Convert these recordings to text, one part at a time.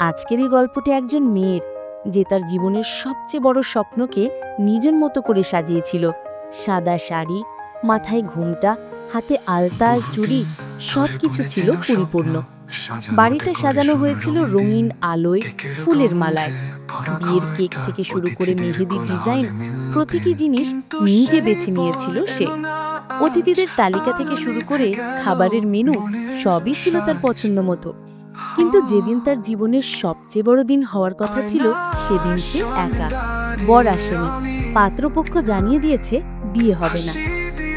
আজকের এই গল্পটি একজন মেয়ের, যে তার জীবনের সবচেয়ে বড় স্বপ্নকে নিজের মতো করে সাজিয়েছিল। সাদা শাড়ি, মাথায় ঘুমটা, হাতে আলতা আর চুড়ি সব কিছু ছিল পরিপূর্ণ। বাড়িটা সাজানো হয়েছিল রঙিন আলোয়, ফুলের মালায়। বিয়ের কেক থেকে শুরু করে মেহেদির ডিজাইন, প্রতিটি জিনিস নিজে বেছে নিয়েছিল সে। অতিথিদের তালিকা থেকে শুরু করে খাবারের মেনু, সবই ছিল তার পছন্দ মতো। কিন্তু যেদিন তার জীবনের সবচেয়ে বড় দিন হওয়ার কথা ছিল সেদিন সে একা। বর আসেনি। পাত্রপক্ষ জানিয়ে দিয়েছে বিয়ে হবে না।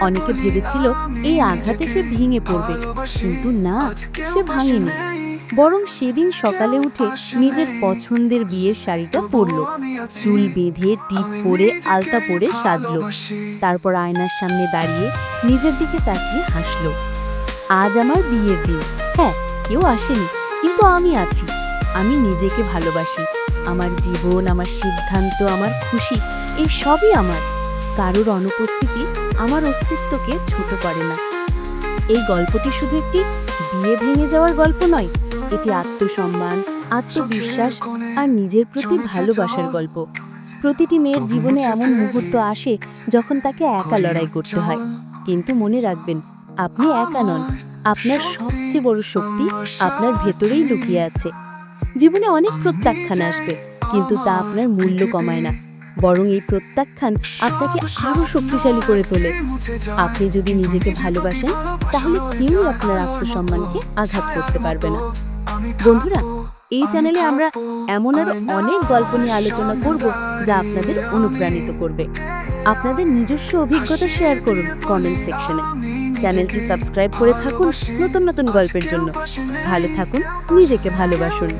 অনেকে ভেবেছিল এই আঘাতে সে ভেঙে পড়বে কিন্তু না সে ভাঙেনি। বরং সেদিন সকালে উঠে নিজের পছন্দের বিয়ের শাড়িটা পরল। চুল বেঁধে টিপ পরে আলতা পরে সাজলো। তারপর আয়নার সামনে দাঁড়িয়ে নিজের দিকে তাকিয়ে হাসলো। আজ আমার বিয়ের দিন। হ্যাঁ কেউ আসেনি। কিন্তু আমি আছি। আমি নিজেকে ভালোবাসি। আমার জীবন, আমার সিদ্ধান্ত, আমার খুশি, এই সবই আমার। কারোর অনুপস্থিতি আমার অস্তিত্বকে ছোট করে না। এই গল্পটি শুধু একটি বিয়ে ভেঙে যাওয়ার গল্প নয়, এটি আত্মসম্মান, আত্মবিশ্বাস আর নিজের প্রতি ভালোবাসার গল্প। প্রতিটি মেয়ের জীবনে এমন মুহূর্ত আসে যখন তাকে একা লড়াই করতে হয়। কিন্তু মনে রাখবেন, আপনি একা নন। আপনার সবচেয়ে বড় শক্তি আপনার ভেতরেই লুকিয়ে আছে। জীবনে অনেক প্রত্যাখ্যান আসবে, কিন্তু তা আপনার মূল্য কমায় না। বরং এই প্রত্যাখ্যান আপনাকে আরও শক্তিশালী করে তোলে। আপনি যদি নিজেকে ভালোবাসেন, তাহলে কেউ আপনার আত্মসম্মানকে আঘাত করতে পারবে না। বন্ধুরা, এই চ্যানেলে আমরা এমন আরও অনেক গল্প নিয়ে আলোচনা করব যা আপনাদের অনুপ্রাণিত করবে। আপনাদের নিজস্ব অভিজ্ঞতা শেয়ার করুন কমেন্ট সেকশনে। চ্যানেলটি সাবস্ক্রাইব করে থাকুন নতুন নতুন গল্পের জন্য। ভালো থাকুন নিজেকে ভালোবাসুন।